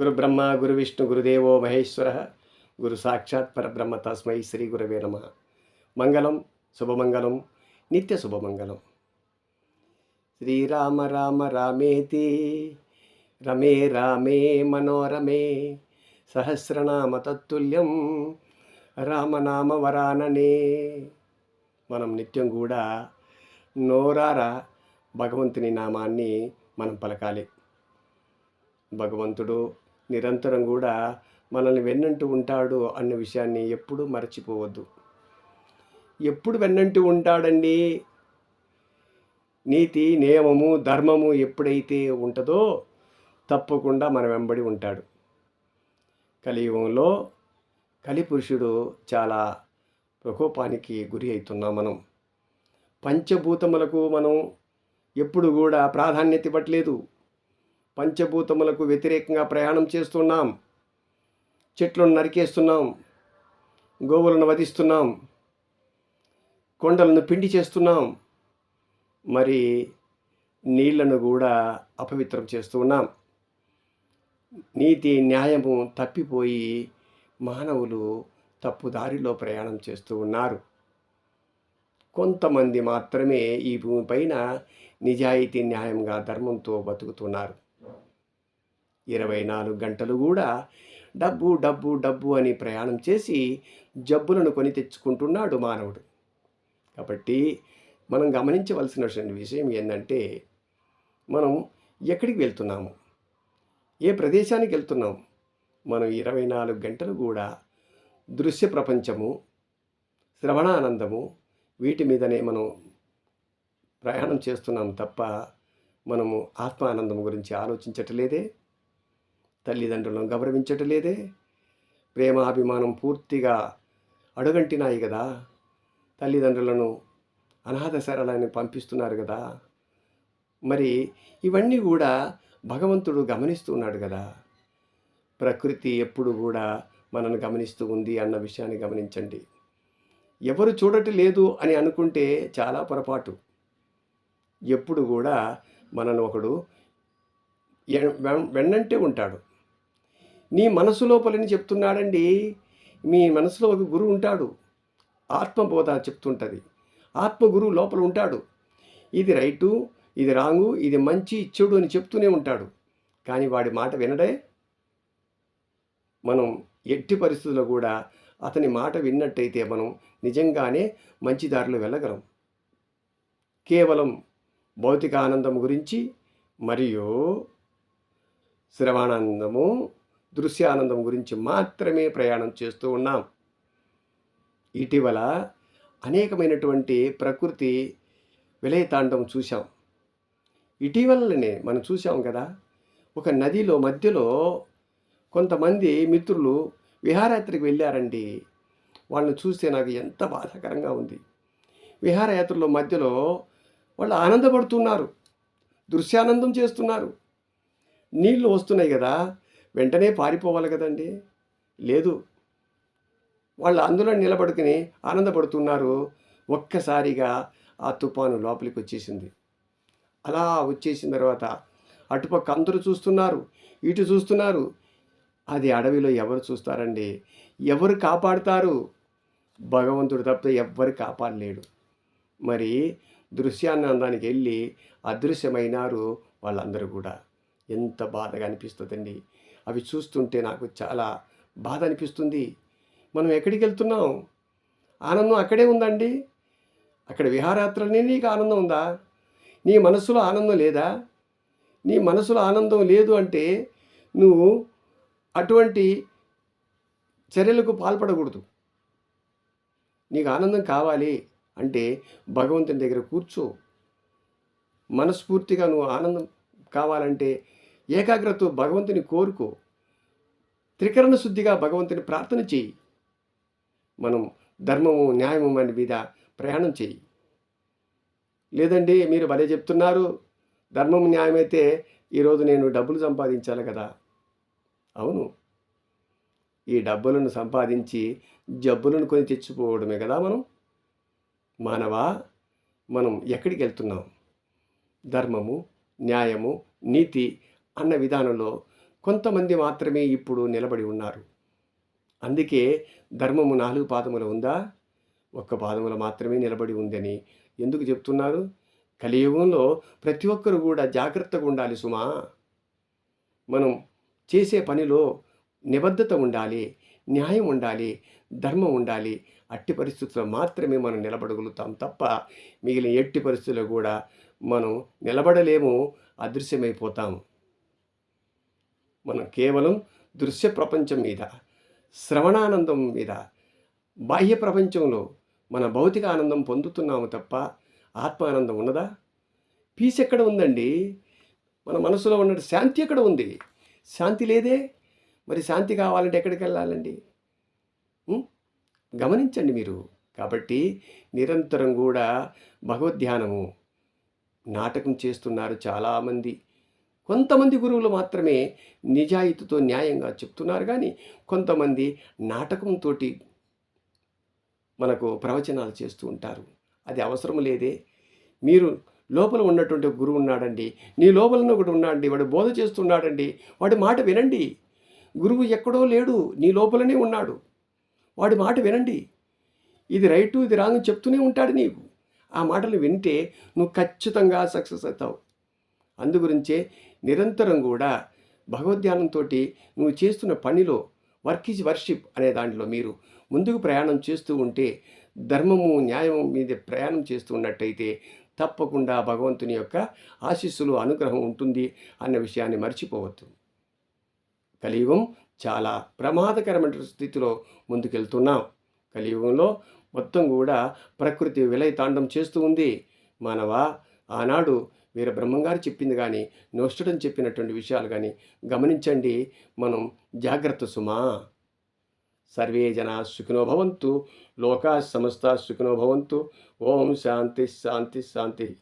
గురు బ్రహ్మ గురు విష్ణు గురుదేవో మహేశ్వర. గురు సాక్షాత్ పరబ్రహ్మ తస్మై శ్రీ గురవే నమ. మంగళం శుభమంగళం నిత్య శుభమంగళం. శ్రీరామ రామ రామేతి. రమే రామే మనోరమే. సహస్రనామ తత్తుల్యం. రామనామ వరాననే. మనం నిత్యం కూడా నోరార భగవంతుని నామాన్ని మనం పలకాలి. భగవంతుడు నిరంతరం కూడా మనల్ని వెన్నంటూ ఉంటాడు అన్న విషయాన్ని ఎప్పుడూ మర్చిపోవద్దు. ఎప్పుడు వెన్నంటూ ఉంటాడండి? నీతి నియమము ధర్మము ఎప్పుడైతే ఉంటుందో తప్పకుండా మన వెంబడి ఉంటాడు. కలియుగంలో కలిపురుషుడు చాలా ప్రకోపానికి గురి అవుతున్నాం మనం. పంచభూతములకు మనం ఎప్పుడు కూడా ప్రాధాన్యత ఇవ్వట్లేదు. పంచభూతములకు వ్యతిరేకంగా ప్రయాణం చేస్తున్నాం. చెట్లను నరికేస్తున్నాం. గోవులను వధిస్తున్నాం. కొండలను పిండి చేస్తున్నాం. మరి నీళ్ళను కూడా అపవిత్రం చేస్తూ ఉన్నాం. నీతి న్యాయము తప్పిపోయి మానవులు తప్పుదారిలో ప్రయాణం చేస్తూ ఉన్నారు. కొంతమంది మాత్రమే ఈ భూమిపైన నిజాయితీ న్యాయంగా ధర్మంతో బతుకుతున్నారు. ఇరవై నాలుగు గంటలు కూడా డబ్బు డబ్బు డబ్బు అని ప్రయాణం చేసి జబ్బులను కొని తెచ్చుకుంటున్నాడు మానవుడు. కాబట్టి మనం గమనించవలసినటువంటి విషయం ఏంటంటే మనం ఎక్కడికి వెళ్తున్నాము? ఏ ప్రదేశానికి వెళ్తున్నాం? మనం ఇరవై నాలుగు గంటలు కూడా దృశ్య ప్రపంచము శ్రవణానందము వీటి మీదనే మనం ప్రయాణం చేస్తున్నాం తప్ప మనము ఆత్మానందం గురించి ఆలోచించటలేదే తల్లిదండ్రులను గౌరవించటలేదే. ప్రేమాభిమానం పూర్తిగా అడుగంటినాయి కదా తల్లిదండ్రులను అనాథ సరళాన్ని పంపిస్తున్నారు కదా మరి ఇవన్నీ కూడా భగవంతుడు గమనిస్తూ ఉన్నాడు కదా ప్రకృతి ఎప్పుడు కూడా మనను గమనిస్తూ ఉంది అన్న విషయాన్ని గమనించండి. ఎవరు చూడటం లేదు అని అనుకుంటే చాలా పొరపాటు. ఎప్పుడు కూడా మనను ఒకడు వెం- వెన్నంటే ఉంటాడు. నీ మనసు లోపలని చెప్తున్నాడండి. మీ మనసులో ఒక గురువు ఉంటాడు. ఆత్మబోధ చెప్తుంటుంది. ఆత్మగురువు లోపల ఉంటాడు. ఇది రైటు ఇది రాంగు ఇది మంచి చెడు అని చెప్తూనే ఉంటాడు. కానీ వాడి మాట వినడే మనం ఎట్టి పరిస్థితుల్లో కూడా అతని మాట విన్నట్టయితే మనం నిజంగానే మంచి దారిలో వెళ్ళగలం. కేవలం భౌతిక ఆనందం గురించి మరియు శ్రవణానందము దృశ్యానందం గురించి మాత్రమే ప్రయాణం చేస్తూ ఉన్నాం. ఇటీవల అనేకమైనటువంటి ప్రకృతి విలయతాండం చూశాం. ఇటీవలనే మనం చూసాం కదా ఒక నదిలో మధ్యలో కొంతమంది మిత్రులు విహారయాత్రకు వెళ్ళారండి. వాళ్ళని చూస్తే నాకు ఎంత బాధాకరంగా ఉంది. విహారయాత్రలో మధ్యలో వాళ్ళు ఆనందపడుతున్నారు దృశ్యానందం చేస్తున్నారు. నీళ్ళు వస్తున్నాయి కదా వెంటనే పారిపోవాలి కదండి. లేదు. వాళ్ళు అందులో నిలబడుకుని ఆనందపడుతున్నారు. ఒక్కసారిగా ఆ తుఫాను లోపలికి వచ్చేసింది. అలా వచ్చేసిన తర్వాత అటుపక్క అందరూ చూస్తున్నారు. ఇటు చూస్తున్నారు. అది అడవిలో ఎవరు చూస్తారండి? ఎవరు కాపాడుతారు? భగవంతుడు తప్ప ఎవ్వరు కాపాడలేడు. మరి దృశ్యానందానికి వెళ్ళి అదృశ్యమైనారు వాళ్ళందరూ కూడా. ఎంత బాధగా అనిపిస్తుందండి. అవి చూస్తుంటే నాకు చాలా బాధ అనిపిస్తుంది. మనం ఎక్కడికి వెళ్తున్నాం? ఆనందం అక్కడే ఉందండి. అక్కడ విహారయాత్రలనే నీకు ఆనందం ఉందా? నీ మనసులో ఆనందం లేదా? నీ మనసులో ఆనందం లేదు అంటే నువ్వు అటువంటి చర్యలకు పాల్పడకూడదు. నీకు ఆనందం కావాలి అంటే భగవంతుని దగ్గర కూర్చో. మనస్ఫూర్తిగా నువ్వు ఆనందం కావాలంటే ఏకాగ్రతతో భగవంతుని కోరుకో. త్రికరణ శుద్ధిగా భగవంతుని ప్రార్థన చేయి. మనం ధర్మము న్యాయము అనే మీద ప్రయాణం చేయి. లేదండి మీరు భలే చెప్తున్నారు. ధర్మం న్యాయమైతే ఈరోజు నేను డబ్బులు సంపాదించాలి కదా. అవును. ఈ డబ్బులను సంపాదించి జబ్బులను కొని తెచ్చిపోవడమే కదా మనం. మానవా మనం ఎక్కడికి వెళ్తున్నాం? ధర్మము న్యాయము నీతి అన్న విధానంలో కొంతమంది మాత్రమే ఇప్పుడు నిలబడి ఉన్నారు. అందుకే ధర్మము నాలుగు పాదములు ఉందా? ఒక్క పాదములు మాత్రమే నిలబడి ఉందని ఎందుకు చెప్తున్నారు? కలియుగంలో ప్రతి ఒక్కరు కూడా జాగ్రత్తగా ఉండాలి సుమా. మనం చేసే పనిలో నిబద్ధత ఉండాలి న్యాయం ఉండాలి ధర్మం ఉండాలి. అట్టి పరిస్థితుల్లో మాత్రమే మనం నిలబడగలుగుతాం తప్ప మిగిలిన ఎట్టి పరిస్థితుల్లో కూడా మనం నిలబడలేము అదృశ్యమైపోతాము మనం కేవలం దృశ్య ప్రపంచం మీద శ్రవణానందం మీద బాహ్య ప్రపంచంలో మన భౌతిక ఆనందం పొందుతున్నాము తప్ప ఆత్మానందం ఉన్నదా? పీస్ ఎక్కడ ఉందండి? మన మనసులో ఉన్న శాంతి ఎక్కడ ఉంది? శాంతి లేదే? మరి శాంతి కావాలంటే ఎక్కడికి వెళ్ళాలండి? గమనించండి మీరు. కాబట్టి నిరంతరం కూడా భగవద్ధ్యానము నాటకం చేస్తున్నారు చాలామంది. కొంతమంది గురువులు మాత్రమే నిజాయితీతో న్యాయంగా చెప్తున్నారు కానీ కొంతమంది నాటకంతో మనకు ప్రవచనాలు చేస్తూ ఉంటారు. అది అవసరం లేదే. మీరు లోపల ఉన్నటువంటి గురువు ఉన్నాడండి. నీ లోపలన ఒకటి ఉన్నాడండి. వాడు బోధ చేస్తున్నాడండి. వాడి మాట వినండి. గురువు ఎక్కడో లేడు. నీ లోపలనే ఉన్నాడు. వాడి మాట వినండి. ఇది రైటు ఇది రాంగ్ చెప్తూనే ఉంటాడు నీకు ఆ మాటలు వింటే నువ్వు ఖచ్చితంగా సక్సెస్ అవుతావు. అందుగురించే నిరంతరం కూడా భగవద్ధ్యానంతో నువ్వు చేస్తున్న పనిలో వర్క్ ఈజ్ వర్షిప్ అనే దాంట్లో మీరు ముందుకు ప్రయాణం చేస్తూ ఉంటే ధర్మము న్యాయము మీద ప్రయాణం చేస్తూ ఉన్నట్టయితే తప్పకుండా భగవంతుని యొక్క ఆశీస్సులు అనుగ్రహం ఉంటుంది అన్న విషయాన్ని మర్చిపోవద్దు. కలియుగం చాలా ప్రమాదకరమైన స్థితిలో ముందుకెళ్తున్నాం. కలియుగంలో మొత్తం కూడా ప్రకృతి విలయతాండం చేస్తూ ఉంది. మానవ ఆనాడు వీర బ్రహ్మంగారు చెప్పింది కానీ నోస్టడం చెప్పినటువంటి విషయాలు కానీ గమనించండి. మనం జాగ్రత్త సుమా. సర్వే జనా సుఖినోభవంతు లోకా సమస్త సుఖినోభవంతు ఓం శాంతి శాంతి శాంతి.